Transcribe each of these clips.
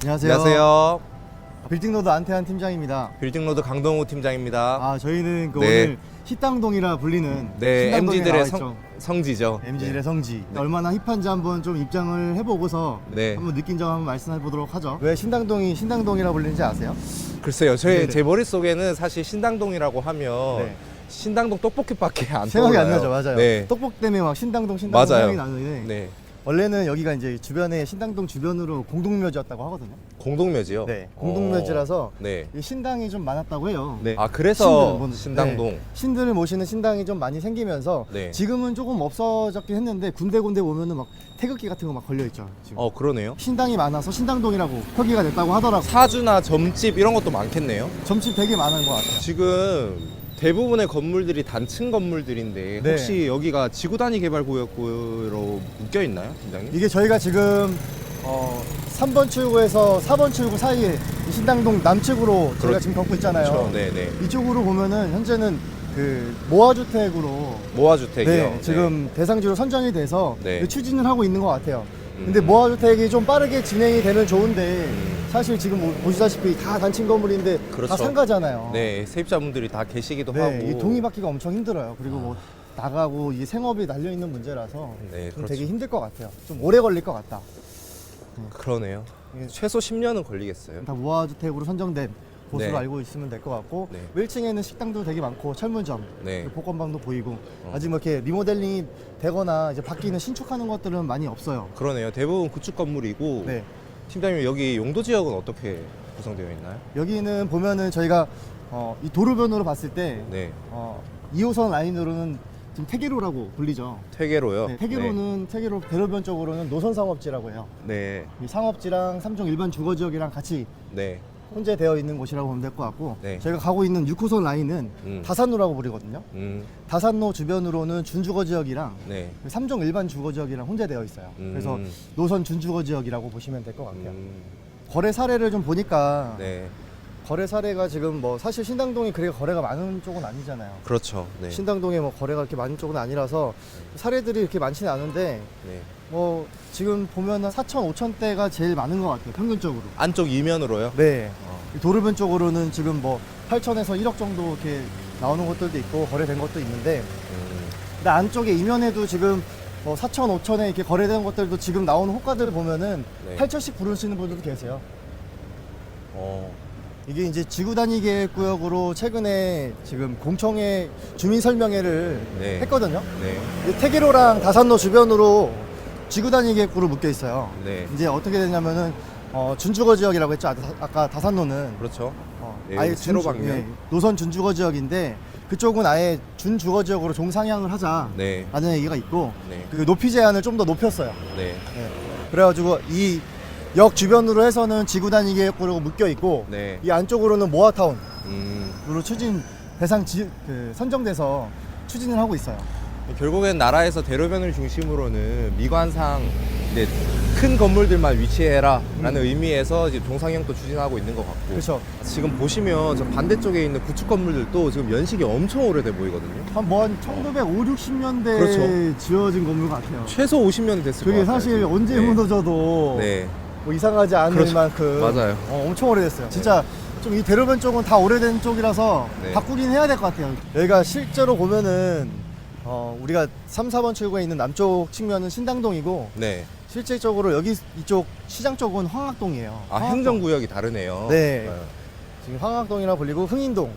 안녕하세요. 안녕하세요. 빌딩로드 안태한 팀장입니다. 빌딩로드 강동우 팀장입니다. 아 저희는 그 네. 오늘 식당동이라 불리는 네, 신당동에 나와 성, 있죠. 성지죠. MG들의 성지 네. 얼마나 힙한지 한번 좀 입장을 해보고서 네. 한번 느낀 점 한번 말씀해 보도록 하죠. 왜 신당동이 신당동이라 불리는지 아세요? 글쎄요, 제, 네네. 제 머릿속에는 사실 신당동이라고 하면 네. 신당동 떡볶이밖에 안 생각이 안 떠올라요. 나죠, 맞아요. 네. 떡볶 때문에 막 신당동 신당동 맞아요. 생각이 나는데 네. 원래는 여기가 이제 주변에 신당동 주변으로 공동묘지였다고 하거든요. 공동묘지요? 네, 공동묘지라서 어, 네. 이 신당이 좀 많았다고 해요. 네. 아, 그래서 신들, 뭐, 신당동. 네, 신들을 모시는 신당이 좀 많이 생기면서 네. 지금은 조금 없어졌긴 했는데 군데군데 보면은 막 태극기 같은 거 막 걸려 있죠. 지금. 어, 그러네요. 신당이 많아서 신당동이라고 표기가 됐다고 하더라고. 사주나 점집 이런 것도 많겠네요. 점집 되게 많은 것 같아요. 지금 대부분의 건물들이 단층 건물들인데 네. 혹시 여기가 지구단위 개발 구역으로 묶여 있나요, 팀장님? 이게 저희가 지금 어, 3번 출구에서 4번 출구 사이에 이 신당동 남측으로 저희가 그렇- 지금 걷고 있잖아요. 그렇죠. 네, 네. 이쪽으로 보면은 현재는 그 모아주택으로 모아주택이요. 네, 지금 대상지로 선정이 돼서 네. 추진을 하고 있는 것 같아요. 근데 음. 모아주택이 좀 빠르게 진행이 되면 좋은데 음. 사실 지금 뭐 보시다시피 다 단층 건물인데 그렇죠. 다 상가잖아요. 네, 세입자분들이 다 계시기도 네, 하고. 이 동의받기가 엄청 힘들어요. 그리고 뭐 나가고 이 생업이 달려 있는 문제라서 네, 좀 그렇죠. 되게 힘들 것 같아요. 좀 오래 걸릴 것 같다. 그러네요. 이게 최소 10년은 걸리겠어요. 다 모아주택으로 선정된 곳으로 네. 알고 있으면 될 것 같고 네. 1층에는 식당도 되게 많고 철문점, 네. 복권방도 보이고 어. 아직 뭐 이렇게 리모델링이 되거나 이제 바뀌는 신축하는 것들은 많이 없어요. 그러네요. 대부분 구축 건물이고 네. 팀장님 여기 용도 지역은 어떻게 구성되어 있나요? 여기는 보면은 저희가 어, 이 도로변으로 봤을 때 네. 어, 2호선 라인으로는 지금 태계로라고 불리죠. 퇴계로요. 네, 태계로는 태계로 대로변 쪽으로는 노선 상업지라고 해요. 네. 이 상업지랑 삼종 일반 주거 지역이랑 같이 네. 혼재되어 있는 곳이라고 보면 될 것 같고 네. 저희가 가고 있는 6호선 라인은 음. 다산로라고 부르거든요. 음. 다산로 주변으로는 준주거 지역이랑 네. 삼종 일반 주거 지역이랑 혼재되어 있어요. 음. 그래서 노선 준주거 지역이라고 보시면 될 것 같아요. 음. 거래 사례를 좀 보니까 네. 거래 사례가 지금 뭐 사실 신당동이 그렇게 거래가 많은 쪽은 아니잖아요. 그렇죠. 네. 신당동에 뭐 거래가 그렇게 많은 쪽은 아니라서 사례들이 이렇게 많지는 않은데 네. 뭐 지금 보면 은 4천, 5천 대가 제일 많은 것 같아요. 평균적으로. 안쪽 이면으로요? 네. 도로변 쪽으로는 지금 뭐 8천에서 1억 정도 이렇게 나오는 것들도 있고 거래된 것도 있는데 음. 근데 안쪽에 이면에도 지금 뭐 4천, 5천에 이렇게 거래된 것들도 지금 나오는 호가들을 보면은 네. 8천씩 부르시는 분들도 계세요. 어. 이게 이제 지구 단위 계획 구역으로 최근에 지금 공청회 주민 설명회를 네. 했거든요. 네. 태계로랑 다산로 주변으로 지구 단위 계획구로 묶여 있어요. 네. 이제 어떻게 되냐면은 어, 준주거 지역이라고 했죠. 아, 다- 아까 다산로는 그렇죠. 어, 예, 아예 세로 준주- 방면. 예, 노선 준주거 지역인데 그쪽은 아예 준주거 지역으로 종상향을 하자. 네. 라는 얘기가 있고 네. 그 높이 제한을 좀 더 높였어요. 네. 예. 그래가지고 이 역 주변으로 해서는 지구 단위 계획구로 묶여 있고 네. 이 안쪽으로는 모아타운으로 음. 추진 대상 지, 그 선정돼서 추진을 하고 있어요. 결국엔 나라에서 대로변을 중심으로는 미관상 이제 큰 건물들만 위치해라 라는 의미에서 이제 동상형도 추진하고 있는 것 같고 그렇죠. 지금 보시면 저 반대쪽에 있는 구축 건물들도 지금 연식이 엄청 오래돼 보이거든요. 한뭐한 1950, 60년대 그렇죠. 지어진 건물 같아요. 최소 50년 됐을 것 그게 같아요. 사실 지금. 언제 네. 무너져도 네. 뭐 이상하지 않을 그렇죠. 만큼 맞아요. 어, 엄청 오래됐어요. 진짜 좀 이 대로변 쪽은 다 오래된 쪽이라서 네. 바꾸긴 해야 될 것 같아요. 여기가 실제로 보면은 어, 우리가 3, 4번 출구에 있는 남쪽 측면은 신당동이고 네. 실질적으로 여기 이쪽 시장 쪽은 황학동이에요. 아 황학동. 행정구역이 다르네요. 네. 지금 황학동이라 불리고 흥인동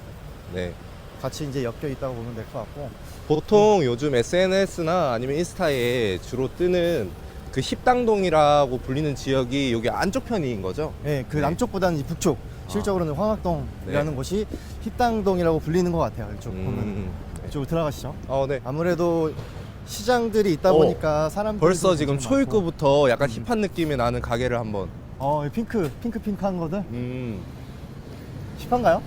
네. 같이 이제 엮여 있다고 보면 될 것 같고 보통 요즘 SNS나 아니면 인스타에 주로 뜨는 그 힙당동이라고 불리는 지역이 여기 안쪽 편인 거죠? 네, 그 네. 남쪽보다는 이 북쪽 실적으로는 황학동이라는 네. 곳이 힙당동이라고 불리는 것 같아요. 이쪽 보면 음. 이쪽으로 들어가시죠. 어, 네. 아무래도 시장들이 있다 오, 보니까 사람들이 벌써 좀 지금. 초입구부터 약간 음. 힙한 느낌이 나는 가게를 한번. 어, 이 핑크 핑크 핑크한 거들 음. 힙한가요?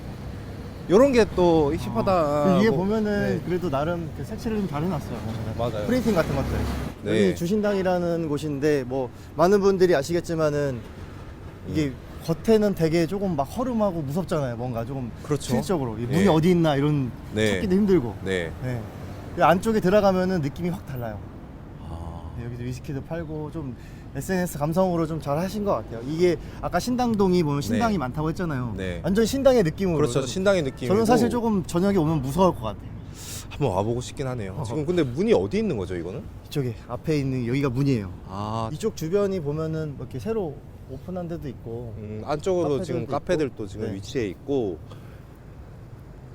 요런 게 또 힙하다. 어, 위에 뭐, 보면은 네. 그래도 나름 그 색칠을 좀 잘 해놨어요. 보면은. 맞아요. 프린팅 같은 것들. 네. 여기 주신당이라는 곳인데 뭐 많은 분들이 아시겠지만은 이게 겉에는 되게 조금 막 허름하고 무섭잖아요. 뭔가 조금 그렇죠. 실적으로 이 네. 문이 어디 있나 이런 네. 찾기도 힘들고. 네. 네. 이 안쪽에 들어가면은 느낌이 확 달라요. 아. 네, 여기도 위스키도 팔고 좀 SNS 감성으로 좀 잘 하신 것 같아요. 이게 아까 신당동이 보면 신당이 네. 많다고 했잖아요. 네. 완전 신당의 느낌으로. 그렇죠. 신당의 느낌. 저는 사실 조금 저녁에 오면 무서울 것 같아요. 한번 와보고 싶긴 하네요. 어허. 지금 근데 문이 어디 있는 거죠, 이거는? 이쪽에 앞에 있는 여기가 문이에요. 아, 이쪽 주변이 보면은 뭐 이렇게 새로 오픈한 데도 있고. 음, 안쪽으로 카페들도 지금 있고. 카페들도 지금 네. 위치해 있고.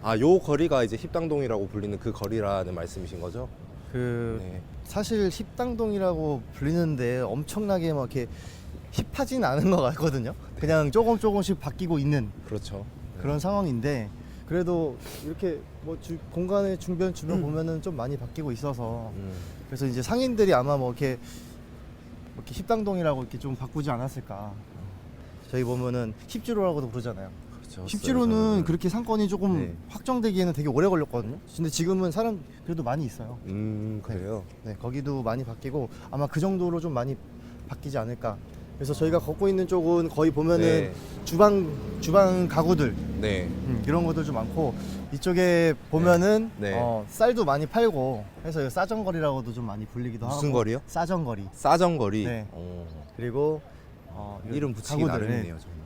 아, 요 거리가 이제 힙당동이라고 불리는 그 거리라는 말씀이신 거죠? 그 네. 사실 힙당동이라고 불리는데 엄청나게 막 이렇게 힙하진 않은 것 같거든요. 그냥 조금 조금씩 바뀌고 있는 그렇죠. 그런 상황인데 그래도 이렇게 뭐 주, 공간의 중변 주변 보면은 좀 많이 바뀌고 있어서 음, 그래서 이제 상인들이 아마 뭐 이렇게 뭐 이렇게 힙당동이라고 이렇게 좀 바꾸지 않았을까. 저희 보면은 힙지로라고도 부르잖아요. 그렇죠. 힙지로는 저는- 그렇게 상권이 조금 네. 확정되기에는 되게 오래 걸렸거든요. 근데 지금은 사람 그래도 많이 있어요. 음, 그래요. 네, 거기도 많이 바뀌고 아마 그 정도로 좀 많이 바뀌지 않을까. 그래서 저희가 걷고 있는 쪽은 거의 보면은 네. 주방 주방 가구들 네. 음, 이런 것들 좀 많고 이쪽에 보면은 네. 어, 쌀도 많이 팔고 해서 이거 싸정거리라고도 좀 많이 불리기도 하고 무슨 거리요? 싸정거리 싸정거리. 네. 어, 그리고 어, 이름 붙이기 가구들, 나름이네요, 네. 정말.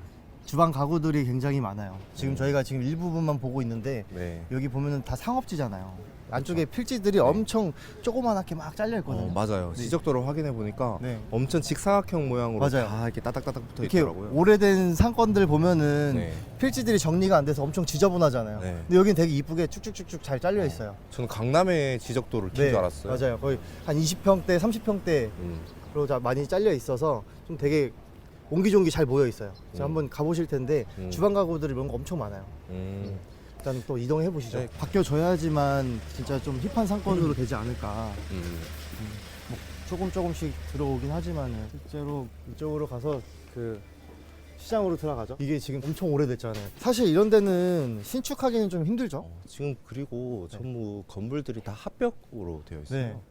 주방 가구들이 굉장히 많아요. 지금 음. 저희가 지금 일부분만 보고 있는데 네. 여기 보면은 다 상업지잖아요. 안쪽에 필지들이 엄청 조그만하게 막 잘려 있거든요. 어, 맞아요. 네. 지적도를 확인해 보니까 네. 엄청 직사각형 모양으로 맞아요. 다 이렇게 따닥따닥 붙어 이렇게 있더라고요. 오래된 상권들 보면은 네. 필지들이 정리가 안 돼서 엄청 지저분하잖아요. 네. 근데 여긴 되게 이쁘게 쭉쭉쭉쭉 잘 잘려 있어요. 저는 강남의 지적도를 킨줄 알았어요. 네, 맞아요. 거의 한 20평대, 30평대로 음. 많이 잘려 있어서 좀 되게 옹기종기 잘 모여 있어요. 제가 음. 한번 가보실 텐데 음. 주방 가구들 이런 거 엄청 많아요. 음. 일단 또 이동해 보시죠. 네. 바뀌어줘야지만 진짜 좀 힙한 상권으로 되지 않을까. 음. 뭐 조금 조금씩 들어오긴 하지만 실제로 이쪽으로 가서 그 시장으로 들어가죠. 이게 지금 엄청 오래됐잖아요. 사실 이런 데는 신축하기는 좀 힘들죠. 어, 지금 그리고 네. 전부 건물들이 다 합벽으로 되어 있어요. 네.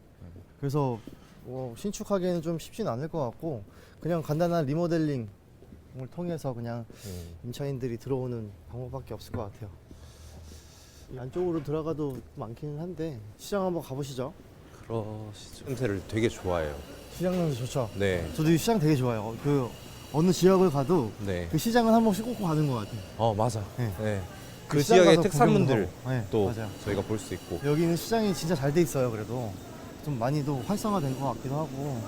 그래서 뭐 신축하기에는 좀 쉽진 않을 것 같고 그냥 간단한 리모델링을 통해서 그냥 음. 임차인들이 들어오는 방법밖에 없을 것 같아요. 이 안쪽으로 들어가도 많기는 한데 시장 한번 가보시죠. 그러시죠. 냄새를 되게 좋아해요. 시장 냄새 좋죠. 네. 저도 이 시장 되게 좋아해요. 그 어느 지역을 가도 네. 그 시장은 한 번씩 꼭 가는 것 같아요. 어 맞아. 네. 네. 그 시장 지역의 가서 특산물들 구경도 하고. 네, 또 맞아요. 저희가 볼 수 있고. 여기는 시장이 진짜 잘 돼 있어요. 그래도 좀 많이도 활성화된 것 같기도 하고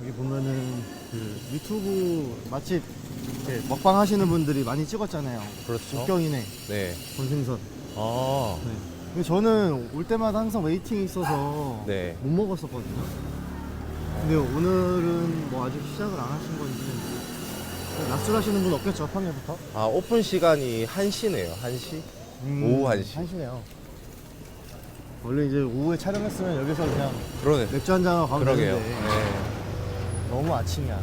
여기 보면은 그 유튜브 맛집 이렇게 먹방 하시는 분들이 많이 찍었잖아요. 그렇죠. 국경이네 네. 본생선. 아. 네. 근데 저는 올 때마다 항상 웨이팅이 있어서 네. 못 먹었었거든요. 근데 오늘은 뭐 아직 시작을 안 하신 건지 낯설하시는 분 없겠죠 평일부터? 아 오픈 시간이 1시네요. 1시. 오후 1시. 음, 한시네요. 원래 이제 오후에 촬영했으면 여기서 그냥 그러네. 맥주 한 잔 하고 가면 그러게요. 되는데 네. 너무 아침이야.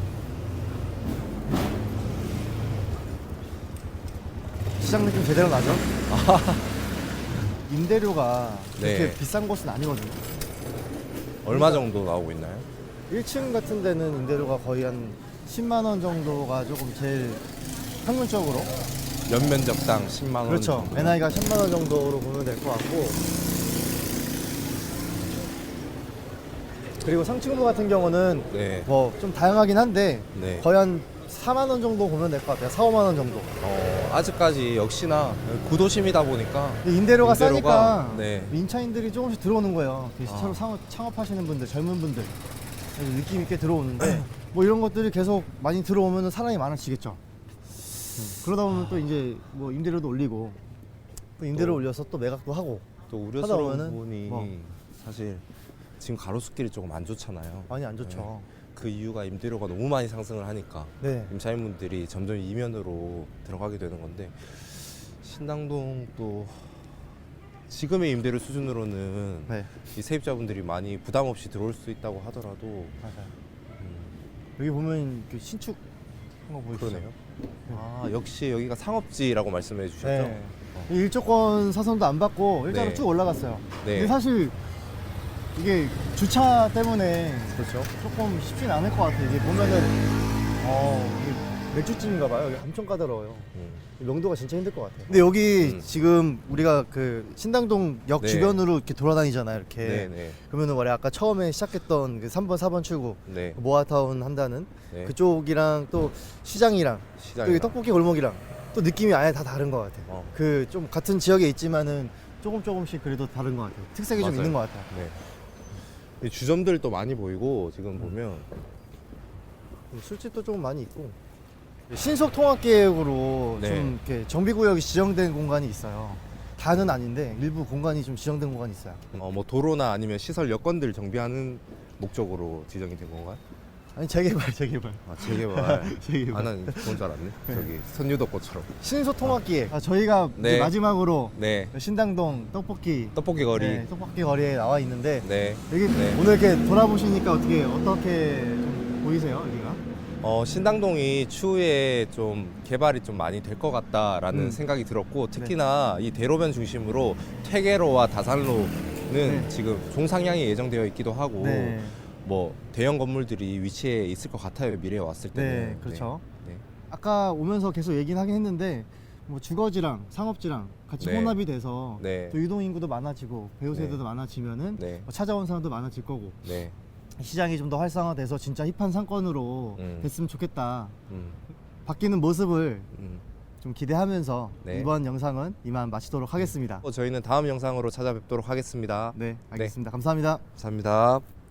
시장 느낌 제대로 나죠? 임대료가 네. 그렇게 비싼 곳은 아니거든요. 얼마 정도 나오고 있나요? 1층 같은 데는 임대료가 거의 한 10만 원 정도가 조금 제일 평균적으로 연면적당 10만 원. 그렇죠. 정도. NI가 10만 원 정도로 보면 될 것 같고 그리고 상층부 같은 경우는 네. 뭐 좀 다양하긴 한데 네. 거의 한 4만 원 정도 보면 될 것 같아요. 4, 5만 원 정도. 어, 아직까지 역시나 구도심이다 보니까 근데 임대료가, 임대료가, 싸니까 네. 임차인들이 조금씩 들어오는 거예요. 그 아. 창업, 창업하시는 분들, 젊은 분들 그래서 느낌 있게 들어오는데 뭐 이런 것들이 계속 많이 들어오면 사람이 많아지겠죠. 음, 그러다 보면 또 이제 뭐 임대료도 올리고 또 임대료 또 올려서 또 매각도 하고 또 하다 우려스러운 보면은 부분이 뭐. 사실 지금 가로수길이 조금 안 좋잖아요. 많이 안 좋죠. 그 이유가 임대료가 너무 많이 상승을 하니까 네. 임차인분들이 점점 이면으로 들어가게 되는 건데 신당동 또 지금의 임대료 수준으로는 네. 이 세입자분들이 많이 부담 없이 들어올 수 있다고 하더라도 맞아요. 음, 여기 보면 그 신축 한거 보이시죠? 그러네요. 아 역시 여기가 상업지라고 말씀해 주셨죠? 네. 어. 이 일조권 사선도 안 받고 일자로 네. 쭉 올라갔어요. 네. 근데 사실 이게 주차 때문에 그렇죠. 조금 쉽진 않을 것 같아요. 이게 보면은 어 이게 맥주집인가 봐요. 여기 엄청 까다로워요. 음. 명도가 진짜 힘들 것 같아요. 근데 여기 음. 지금 우리가 그 신당동 역 네. 주변으로 이렇게 돌아다니잖아요. 이렇게. 네네. 그러면은 말이야 아까 처음에 시작했던 그 3번, 4번 출구 네. 모아타운 한다는 네. 그쪽이랑 또 시장이랑 또 시장이랑. 여기 떡볶이 골목이랑 또 느낌이 아예 다 다른 것 같아요. 어. 그 좀 같은 지역에 있지만은 조금 조금씩 그래도 다른 것 같아요. 특색이 좀 맞아요. 있는 것 같아요. 네. 이 주점들도 많이 보이고 지금 보면 술집도 좀 많이 있고 신속 통합 계획으로 네. 좀 이렇게 정비 구역이 지정된 공간이 있어요. 다는 아닌데 일부 공간이 좀 지정된 공간이 있어요. 어, 뭐 도로나 아니면 시설 여건들 정비하는 목적으로 지정이 된 건가요? 아니 재개발, 재개발, 아 재개발. 재개발. 아난 그건 줄 알았네. 저기 선유도꽃처럼. 신속 통합 기획. 아, 저희가 이제 네. 마지막으로 네. 신당동 떡볶이 떡볶이 거리. 네, 떡볶이 거리에 나와 있는데 네. 여기 네. 오늘 이렇게 돌아보시니까 어떻게 어떻게 좀 보이세요 여기가? 어, 신당동이 추후에 좀 개발이 좀 많이 될 것 같다라는 음. 생각이 들었고 특히나 이 대로변 중심으로 퇴계로와 다산로는 네. 지금 종상향이 예정되어 있기도 하고 네, 뭐 대형 건물들이 위치해 있을 것 같아요 미래에 왔을 때는 네, 그렇죠. 네. 아까 오면서 계속 얘기는 하긴 했는데 뭐 주거지랑 상업지랑 같이 네. 혼합이 돼서 네. 또 유동 인구도 많아지고 배우 세대도 네. 많아지면은 네. 뭐 찾아온 사람도 많아질 거고 네. 시장이 좀 더 활성화돼서 진짜 힙한 상권으로 음. 됐으면 좋겠다. 음, 바뀌는 모습을 음. 좀 기대하면서 네. 이번 영상은 이만 마치도록 하겠습니다. 어, 저희는 다음 영상으로 찾아뵙도록 하겠습니다. 네, 알겠습니다. 감사합니다. 감사합니다.